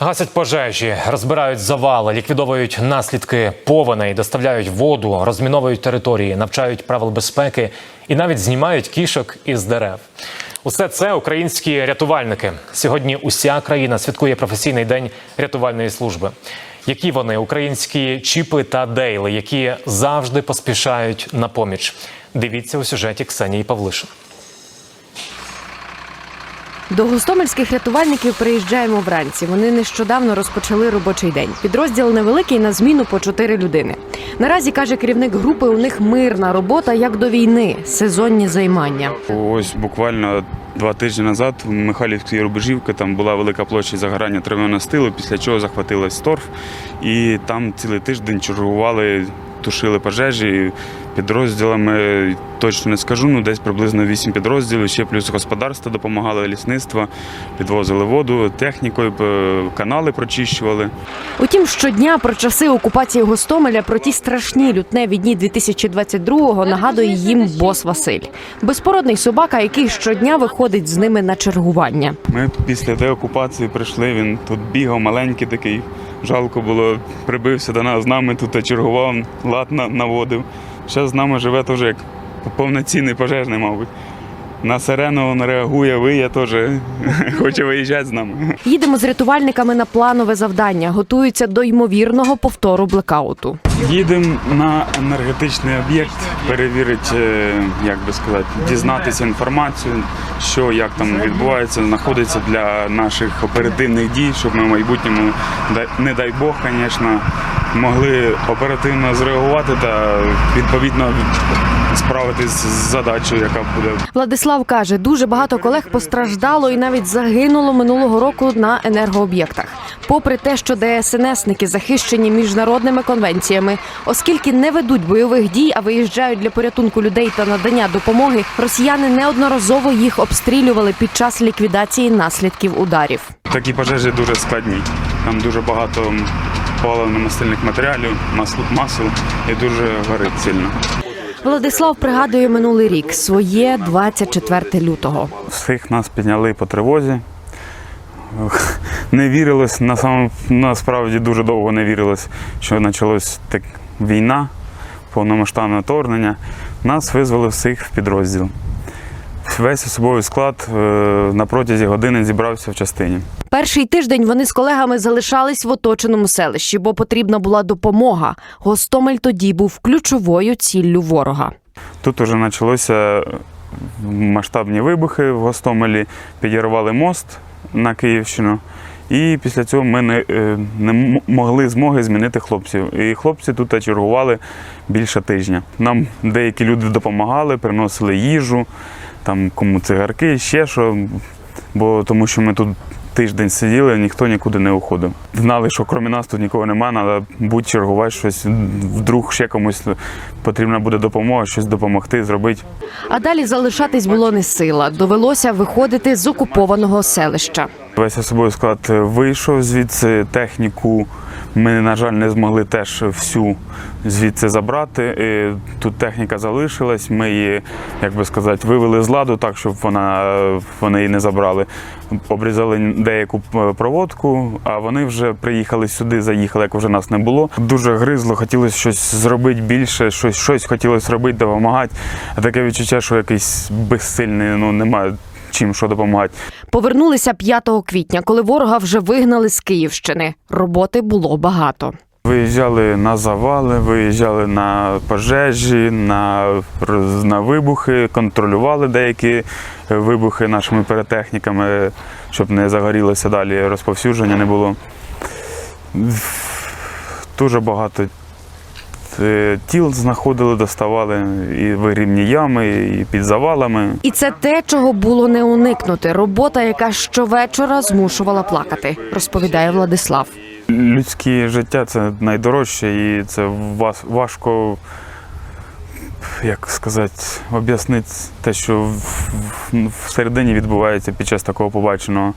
Гасять пожежі, розбирають завали, ліквідовують наслідки повеней, доставляють воду, розміновують території, навчають правил безпеки і навіть знімають кішок із дерев. Усе це українські рятувальники. Сьогодні уся країна святкує професійний день рятувальної служби. Які вони українські чіпи та дейли, які завжди поспішають на поміч? Дивіться у сюжеті Ксенії Павлишин. До гостомельських рятувальників приїжджаємо вранці. Вони нещодавно розпочали робочий день. Підрозділ невеликий на зміну по чотири людини. Наразі каже керівник групи: у них мирна робота як до війни, сезонні займання. Ось буквально два тижні назад в Михайлівській Рубежівці там була велика площа загорання трав'яного стилу, після чого захватилась торф, і там цілий тиждень чергували, тушили пожежі підрозділами. Точно не скажу, ну десь приблизно вісім підрозділів. Ще плюс господарство допомагало, лісництво, підвозили воду технікою, канали прочищували. Утім, щодня про часи окупації Гостомеля, про ті страшні лютневі дні 2022-го нагадує їм бос Василь, безпородний собака, який щодня виходить з ними на чергування. Ми після деокупації прийшли, він тут бігав, маленький такий. Жалко було, прибився до нас з нами, тут чергував, лад на- наводив. Зараз з нами живе теж як повноцінний пожежний, мабуть. На сирену він реагує, виє теж, хоче виїжджати з нами. Їдемо з рятувальниками на планове завдання, готуються до ймовірного повтору блекауту. Їдемо на енергетичний об'єкт, перевірити, е, як би сказати, дізнатися інформацію, що як там відбувається, знаходиться для наших оперативних дій, щоб ми в майбутньому, не дай Бог, звісно, могли оперативно зреагувати та відповідно справитись з задачею, яка буде Владислав каже, дуже багато колег постраждало і навіть загинуло минулого року на енергооб'єктах. Попри те, що ДСНСники захищені міжнародними конвенціями, оскільки не ведуть бойових дій, а виїжджають для порятунку людей та надання допомоги, росіяни неодноразово їх обстрілювали під час ліквідації наслідків ударів. Такі пожежі дуже складні. Там дуже багато паливно-мастильних матеріалів, масло, масел і дуже горить сильно. Владислав пригадує минулий рік своє 24 лютого. Всіх нас підняли по тривозі. Не вірилось, на сам- насправді дуже довго не вірилось, що почалась так, війна, повномасштабне вторгнення. Нас визвали всіх в підрозділ. Весь особовий склад е, на протязі години зібрався в частині. Перший тиждень вони з колегами залишались в оточеному селищі, бо потрібна була допомога. Гостомель тоді був ключовою ціллю ворога. Тут вже почалися масштабні вибухи в Гостомелі, підірвали мост на Київщину. І після цього ми не, е, не могли змоги змінити хлопців. І хлопці тут чергували більше тижня. Нам деякі люди допомагали, приносили їжу, там кому цигарки, ще що. Бо тому що ми тут тиждень сиділи, ніхто нікуди не уходив. Знали, що крім нас тут нікого немає, треба будь чергувати щось. Вдруг ще комусь потрібна буде допомога, щось допомогти, зробити. А далі залишатись було не сила. Довелося виходити з окупованого селища. Весь особовий склад вийшов звідси техніку. Ми, на жаль, не змогли теж всю звідси забрати. Тут техніка залишилась. Ми її, як би сказати, вивели з ладу так, щоб вона, вони її не забрали. Обрізали деяку е, проводку, а вони вже приїхали сюди, заїхали, як вже нас не було. Дуже гризло, хотілося щось зробити більше, щось, щось хотілося робити, допомагати. Таке відчуття, що якийсь безсильний, ну немає чим що допомагати. Повернулися 5 квітня, коли ворога вже вигнали з Київщини. Роботи було багато. Виїжджали на завали, виїжджали на пожежі, на, на вибухи, контролювали деякі вибухи нашими перетехніками, щоб не загорілося далі, розповсюдження не було. Дуже багато тіл знаходили, доставали і вигрібні ями, і під завалами. І це те, чого було не уникнути. Робота, яка щовечора змушувала плакати, розповідає Владислав. Людське життя це найдорожче, і це важко, як сказати, об'яснити те, що всередині відбувається під час такого побаченого,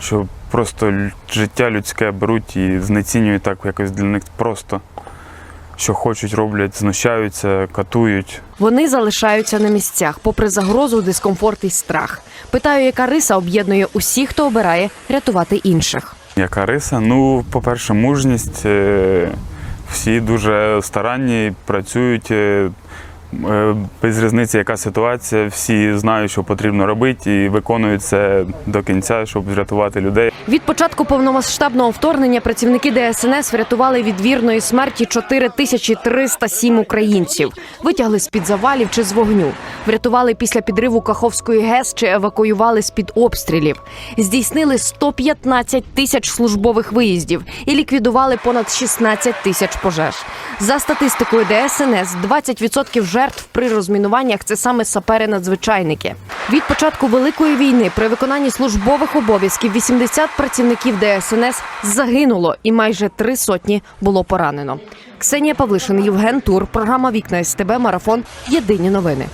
що просто життя людське беруть і знецінюють так якось для них просто. Що хочуть, роблять, знущаються, катують. Вони залишаються на місцях, попри загрозу, дискомфорт і страх. Питаю, яка риса об'єднує усіх, хто обирає рятувати інших. Яка риса? Ну, по-перше, мужність. е, Всі дуже старанні, працюють. Е, Без різниці, яка ситуація, всі знають, що потрібно робити, і виконують це до кінця, щоб врятувати людей. Від початку повномасштабного вторгнення працівники ДСНС врятували від вірної смерті 4307 українців. Витягли з під завалів чи з вогню. Врятували після підриву Каховської ГЕС чи евакуювали з під обстрілів. Здійснили 115 тисяч службових виїздів і ліквідували понад 16 тисяч пожеж. За статистикою ДСНС, 20% жертв при розмінуваннях це саме сапери-надзвичайники. Від початку великої війни при виконанні службових обов'язків 80 працівників ДСНС загинуло, і майже три сотні було поранено. Ксенія Павлишин, Євген Тур, програма Вікна СТБ Марафон. Єдині новини.